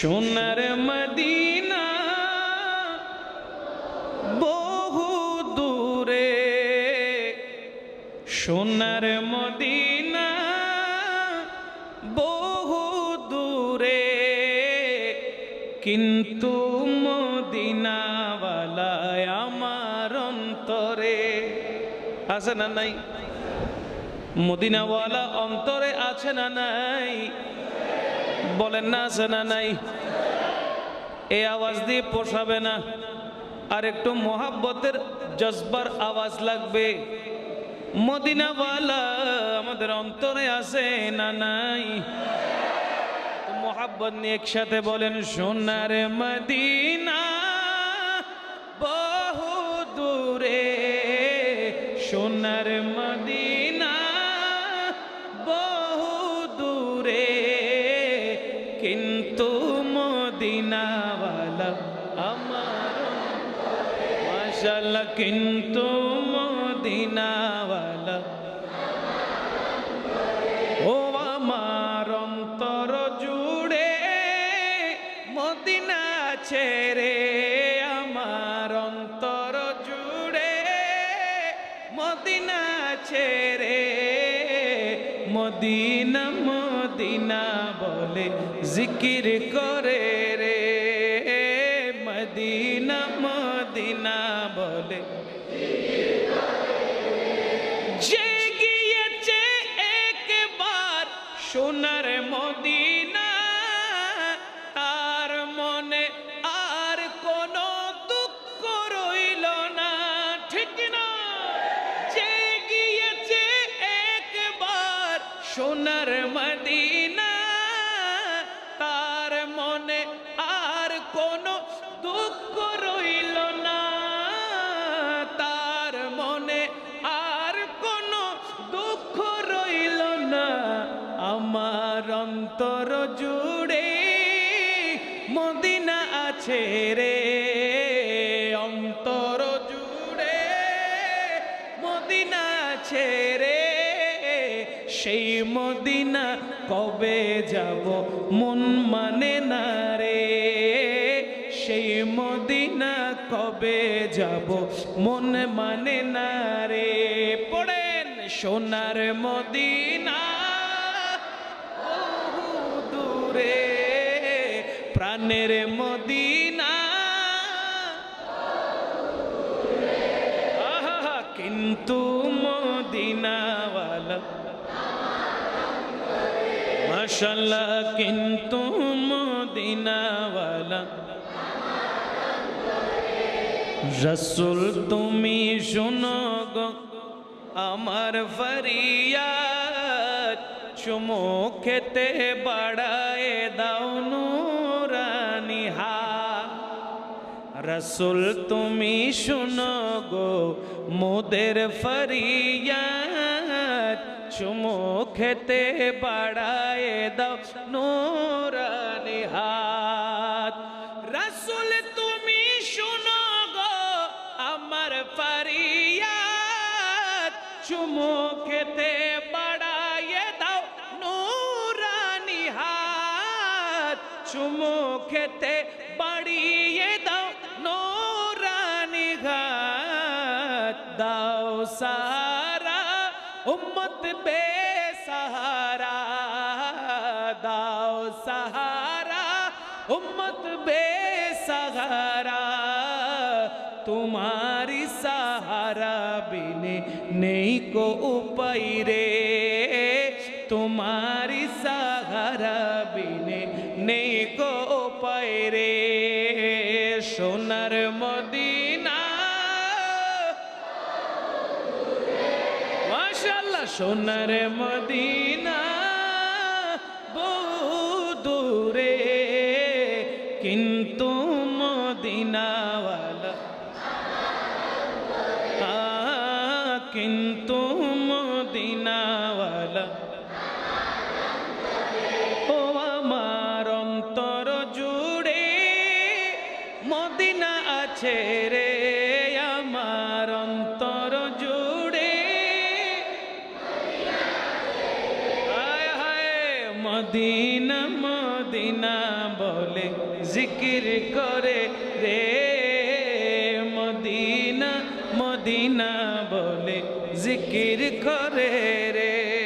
সোনার মদিনা বহু দূরে, সোনার মদিনা বহু দূরে, কিন্তু মদিনাওয়ালায় আমার অন্তরে, আছে না নাই? মদিনাওয়ালা অন্তরে আছে না নাই? বলেন, না আছে না নাই। এই আওয়াজ দিয়ে পোষাবে না। আর একটু মোহাব্বতের জজবার আওয়াজ লাগবে। মদিনাওয়ালা আমাদের অন্তরে আছে না নাই? মোহাব্বত নিয়ে একসাথে বলেন, সোনার মদিনা বহু দূরে, সোনার মদিনা মদিনাওয়ালা আমার। মাশাল্লাহ কিন্তু মদিনাওয়ালা। ও আমার অন্তর জুড়ে মদিনা ছেড়ে আমার অন্তর জুড়ে মদিনা ছেড়ে মদিনা বলে জিকির করে রে। মদিনা মদিনা বলে। যে গিয়েছে একবার সোনার মদিনা, তার মনে আর কোনো দুঃখ রইল না। ঠিক না? যে গিয়েছে একবার সোনার মদিনা অন্তর জুড়ে মদিনা আছে রে। অন্তর জুড়ে মদিনা আছে রে। সেই মদিনা কবে যাব মন মানে না রে। সেই মদিনা কবে যাব মন মানে না রে। পড়েন সোনার মদিনা। দূরে প্রাণের মদিনা। কিন্তু মদিনাওয়ালা। মাশাল্লাহ কিন্তু মদিনাওয়ালা। রসুল তুমি শোনো গো আমার ফরিয়াদ চুমো খেতে বাড়ায় দাও নুরানি হা। রসুল, তুমি শুনো গো, মোদের ফরিয়াদ। চুমো খেতে বাড়ায় দাও নুরানি হাত। রসুল, তুমি শুনো গো, আমার ফরিয়াদ। চুমো चुमुखते बड़ी ये दाव नूरानी दाव सहारा उम्मत बेसहारा दाव सहारा, उम्मत बेसहारा तुम्हारी सहारा बिने नहीं को उपाय रे, तुम्हारी सहारा তোমারি সাহারা বিনে নেই কো উপায় রে। সোনার মদিনা। মাশাল্লাহ সোনার মদিনা। দূরে কিন্তু মদিনাওয়ালা। কিন্তু আছে রে, আমার অন্তর জুড়ে। হায় হায়, মদিনা মদিনা বলে জিকির করে রে। মদিনা মদিনা বলে জিকির করে রে।